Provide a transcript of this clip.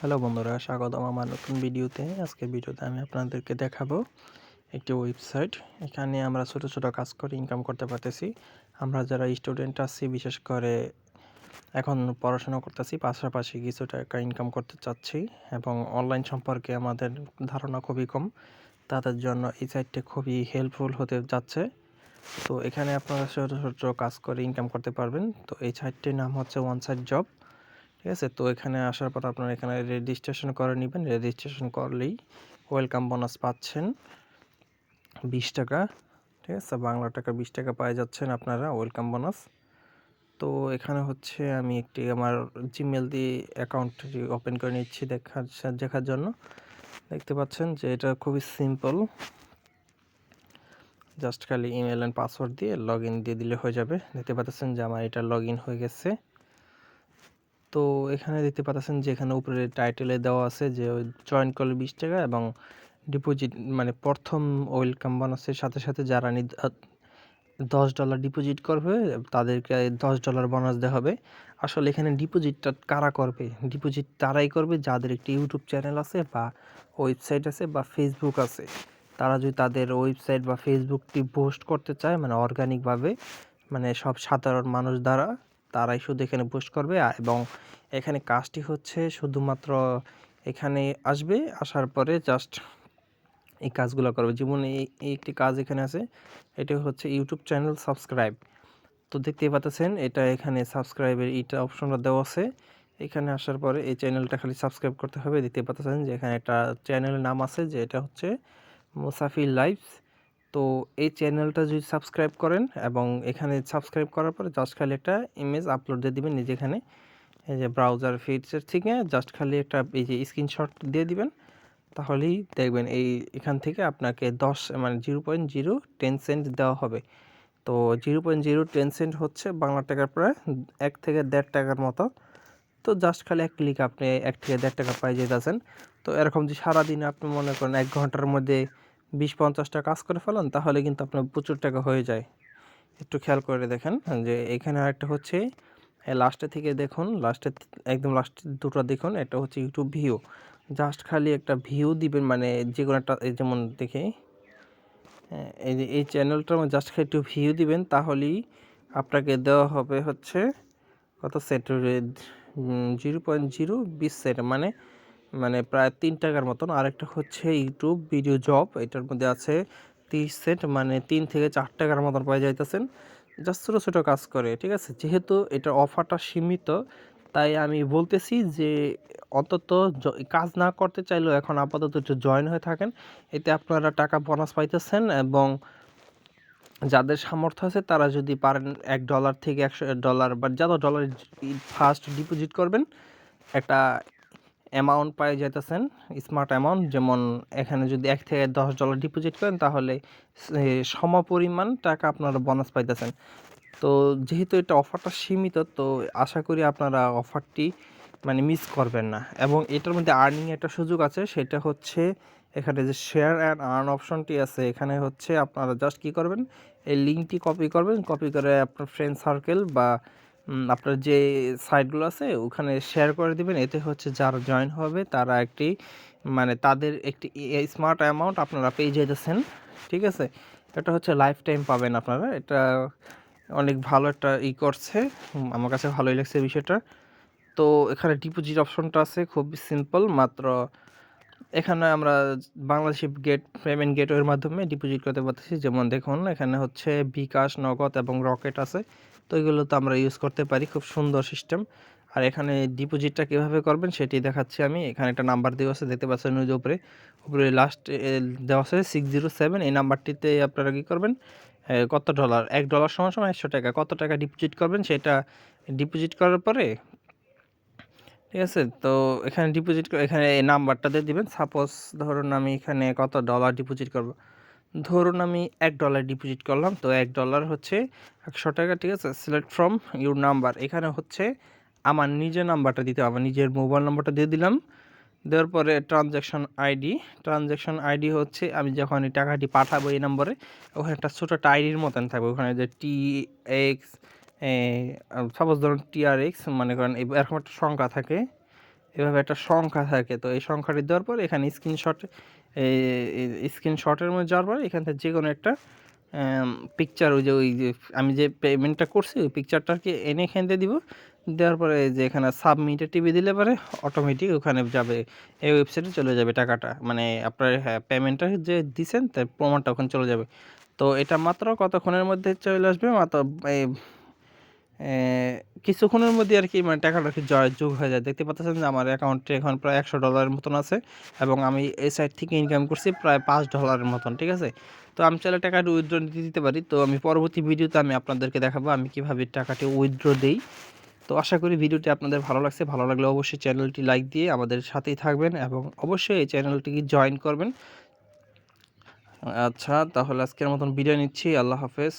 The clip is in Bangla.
হ্যালো বন্ধুরা, স্বাগতম আমার নতুন ভিডিওতে। আজকে ভিডিওতে আমি আপনাদেরকে দেখাবো একটি ওয়েবসাইট এখানে আমরা ছোট ছোট কাজ করে ইনকাম করতে পারতেছি। আমরা যারা স্টুডেন্ট আছি, বিশেষ করে এখন পড়াশোনা করতেছি, পাশাপাশি কিছু টাকা ইনকাম করতে চাচ্ছি এবং অনলাইন সম্পর্কে আমাদের ধারণা খুবই কম। তাদের জন্য এই সাইটটি খুবই হেল্পফুল হতে যাচ্ছে। তো এখানে আপনারা ছোট ছোট কাজ করে ইনকাম করতে পারবেন। তো এই সাইটটির নাম হচ্ছে ওয়ান সাইড জব ঠিক আছে? তো এখানে আসার পর আপনারা এখানে রেজিস্ট্রেশন করে নেবেন। রেজিস্ট্রেশন করলেই ওয়েলকাম বোনাস পাচ্ছেন। বিশ টাকা, ঠিক আছে? বাংলা টাকা বিশ টাকা পাই যাচ্ছেন আপনারা ওয়েলকাম বোনাস তো এখানে হচ্ছে আমি একটি আমার জিমেল দিয়ে অ্যাকাউন্ট ওপেন করে নিচ্ছি দেখার দেখার জন্য। দেখতে পাচ্ছেন যে এটা খুবই সিম্পল জাস্ট খালি ইমেল অ্যান্ড পাসওয়ার্ড দিয়ে লগ ইন দিয়ে দিলে হয়ে যাবে। দেখতে পাচ্ছেন যে আমার এটা লগ ইন হয়ে গেছে। তো এখানে দেখতে পাচ্ছেন যে এখানে উপরে টাইটেলে দেওয়া আছে যে জয়েন করলে বিশ টাকা এবং ডিপোজিট মানে প্রথম ওয়েলকাম বোনাসের সাথে সাথে যারা নি দশ ডলার ডিপোজিট করবে, তাদেরকে দশ ডলার বোনাস দেওয়া হবে। আসলে এখানে ডিপোজিটটা কারা করবে? ডিপোজিট তারাই করবে, যাদের একটি ইউটিউব চ্যানেল আছে বা ওয়েবসাইট আছে বা ফেসবুক আছে। তারা যদি তাদের ওয়েবসাইট বা ফেসবুকটি পোস্ট করতে চায় মানে অর্গানিকভাবে মানে সব সাধারণ মানুষ দ্বারা তারাই শুধু এখানে পোস্ট করবে এবং এখানে কাজটি হচ্ছে শুধুমাত্র এখানে আসবে, আসার পরে জাস্ট এই কাজগুলো করবে। যেমন এই একটি কাজ এখানে আছে, এটা হচ্ছে ইউটিউব চ্যানেল সাবস্ক্রাইব তো দেখতেই পাচ্ছেন, এটা এখানে সাবস্ক্রাইবের এইটা অপশনটা দেওয়া আছে। এখানে আসার পরে এই চ্যানেলটা খালি সাবস্ক্রাইব করতে হবে। দেখতে পাচ্ছেন যে এখানে একটা চ্যানেলের নাম আছে, যে এটা হচ্ছে মুসাফির লাইভস তো এই চ্যানেলটা যদি সাবস্ক্রাইব করেন এবং এখানে সাবস্ক্রাইব করার পরে জাস্ট খালি একটা ইমেজ আপলোড দিয়ে দিবেন নিজে এখানে। এই যে ব্রাউজার ফিডসের থেকে জাস্ট খালি একটা এই যে স্ক্রিনশট দিয়ে দিবেন। তাহলেই দেখবেন এই এখান থেকে আপনাকে দশ মানে zero point zero ten cent দেওয়া হবে। তো zero point zero ten cent হচ্ছে বাংলা টাকার প্রায় এক থেকে দেড় টাকার মতো। তো জাস্ট খালি এক ক্লিক আপনি এক থেকে দেড় টাকা পাই যেতেছেন। তো এরকম যে সারাদিনে আপনি মনে করেন এক ঘণ্টার মধ্যে বিশ পঞ্চাশটা কাজ করে ফেলান, তাহলে কিন্তু আপনার প্রচুর টাকা হয়ে যায়। একটু খেয়াল করে দেখেন, যে এখানে আরেকটা হচ্ছে লাস্টে থেকে দেখুন লাস্টে একদম লাস্টে দুটো দেখুন এটা হচ্ছে ইউটিউব ভিউ জাস্ট খালি একটা ভিউ দিবেন মানে যে কোনো একটা যেমন দেখে এই যে এই চ্যানেলটার জাস্ট খালি একটু ভিউ দিবেন, তাহলেই আপনাকে দেওয়া হবে হচ্ছে কত সেট জিরো পয়েন্ট জিরো বিশ সেট মানে মানে প্রায় তিন টাকার মতন। আরেকটা হচ্ছে ইউটিউব ভিডিও জব এটার মধ্যে আছে তিরিশ সেট মানে তিন থেকে চার টাকার মতন পাওয়া যাইতেছেন। জাস্ট ছোটো ছোটো কাজ করে, ঠিক আছে? যেহেতু এটার অফারটা সীমিত, তাই আমি বলতেছি যে অন্তত কাজ না করতে চাইলেও এখন আপাতত একটু জয়েন হয়ে থাকেন। এতে আপনারা টাকা বোনাস পাইতেছেন এবং যাদের সামর্থ্য আছে, তারা যদি পারেন এক ডলার থেকে একশো ডলার বা যত ডলার ফার্স্ট ডিপোজিট করবেন, একটা অ্যামাউন্ট পাই যেতেছেন স্মার্ট অ্যামাউন্ট যেমন এখানে যদি এক থেকে দশ ডলার ডিপোজিট করেন, তাহলে সমপরিমাণ টাকা আপনারা বোনাস পাইতেছেন। তো যেহেতু এটা অফারটা সীমিত, তো আশা করি আপনারা অফারটি মানে মিস করবেন না। এবং এটার মধ্যে আর্নিং একটা সুযোগ আছে, সেটা হচ্ছে এখানে যে শেয়ার অ্যান্ড আর্ন অপশনটি আছে, এখানে হচ্ছে আপনারা জাস্ট কী করবেন, এই লিঙ্কটি কপি করবেন কপি করে আপনার ফ্রেন্ড সার্কেল বা আপনার যে সাইটগুলো আছে, ওখানে শেয়ার করে দিবেন। এতে হচ্ছে যারা জয়েন হবে, তারা একটি মানে তাদের একটি স্মার্ট অ্যামাউন্ট আপনারা পেয়ে যেতেছেন ঠিক আছে? এটা হচ্ছে লাইফ টাইম পাবেন আপনারা। এটা অনেক ভালো একটা ই করছে। আমার কাছে ভালোই লাগছে বিষয়টা। তো এখানে ডিপোজিট অপশনটা আছে খুবই সিম্পল মাত্র এখানে আমরা বাংলাদেশি গেট পেমেন্ট গেটওয়ের মাধ্যমে ডিপোজিট করতে পারতেছি। যেমন দেখুন, এখানে হচ্ছে বিকাশ, নগদ এবং রকেট আছে। তো এগুলো তো আমরা ইউজ করতে পারি, খুব সুন্দর সিস্টেম আর এখানে ডিপোজিটটা কীভাবে করবেন সেটি দেখাচ্ছি আমি। এখানে একটা নাম্বার দেওয়া আছে, দেখতে পাচ্ছেন ওই উপরে। উপরে লাস্ট দেওয়া আছে সিক্স জিরো সেভেন এই নাম্বারটিতে আপনারা কী করবেন? কত ডলার এক ডলার সময় সময় একশো টাকা। কত টাকা ডিপোজিট করবেন সেটা ডিপোজিট করার পরে, ঠিক আছে? তো এখানে ডিপোজিট এখানে এই নাম্বারটা দিয়ে দিবেন। সাপোজ ধরুন আমি এখানে কত ডলার ডিপোজিট করব? ধরুন আমি এক ডলার ডিপোজিট করলাম, তো এক ডলার হচ্ছে একশো টাকা, ঠিক আছে? সিলেক্ট ফ্রম ইউর নাম্বার এখানে হচ্ছে আমার নিজের নাম্বারটা দিতে হবে। নিজের মোবাইল নাম্বারটা দিয়ে দিলাম। দেওয়ার পরে ট্রানজ্যাকশন আইডি ট্রানজ্যাকশন আইডি হচ্ছে আমি যখন এই টাকাটি পাঠাবো এই নম্বরে ওখানে একটা ছোটো একটা আইডির মতন থাকবে। ওখানে যে টি এক্স সাপোজ ধরুন টিআর এক্স মনে করেন এরকম একটা সংখ্যা থাকে। এভাবে একটা সংখ্যা থাকে। তো এই সংখ্যাটি দেওয়ার পর এখানে স্ক্রিনশট এই স্ক্রিনশটের মধ্যে যাওয়ার পর এখান থেকে যে কোনো একটা পিকচার ওই যে ওই যে, আমি যে পেমেন্টটা করছি, ওই পিকচারটাকে এনে এখান দিয়ে দিব। দেওয়ার পরে যে এখানে সাবমিটে টিভি দিলে পরে অটোমেটিক ওখানে যাবে, এই ওয়েবসাইটে চলে যাবে টাকাটা। মানে আপনার হ্যাঁ পেমেন্টটা যে দিছেন, তার প্রমাণটা ওখানে চলে যাবে। তো এটা মাত্র কতক্ষণের মধ্যে চলে আসবে? মাত্র কিছুক্ষণের মধ্যে আর কি মানে টাকাটা কি যোগ হয়ে যায়। দেখতে পাচ্ছেন যে আমার অ্যাকাউন্টে এখন প্রায় একশো ডলারের মতন আছে এবং আমি এই সাইট থেকে ইনকাম করছি প্রায় পাঁচ ডলারের মতন, ঠিক আছে? তো আমি চাইলে টাকাটি উইথড্র দিতে পারি। তো আমি পরবর্তী ভিডিওতে আমি আপনাদেরকে দেখাবো আমি কীভাবে টাকাটি উইথড্র দিই। তো আশা করি ভিডিওটি আপনাদের ভালো লাগছে। ভালো লাগলে অবশ্যই চ্যানেলটি লাইক দিয়ে আমাদের সাথেই থাকবেন এবং অবশ্যই এই চ্যানেলটিকে জয়েন করবেন। আচ্ছা তাহলে আজকের মতন বিদায় নিচ্ছি। আল্লাহ হাফেজ।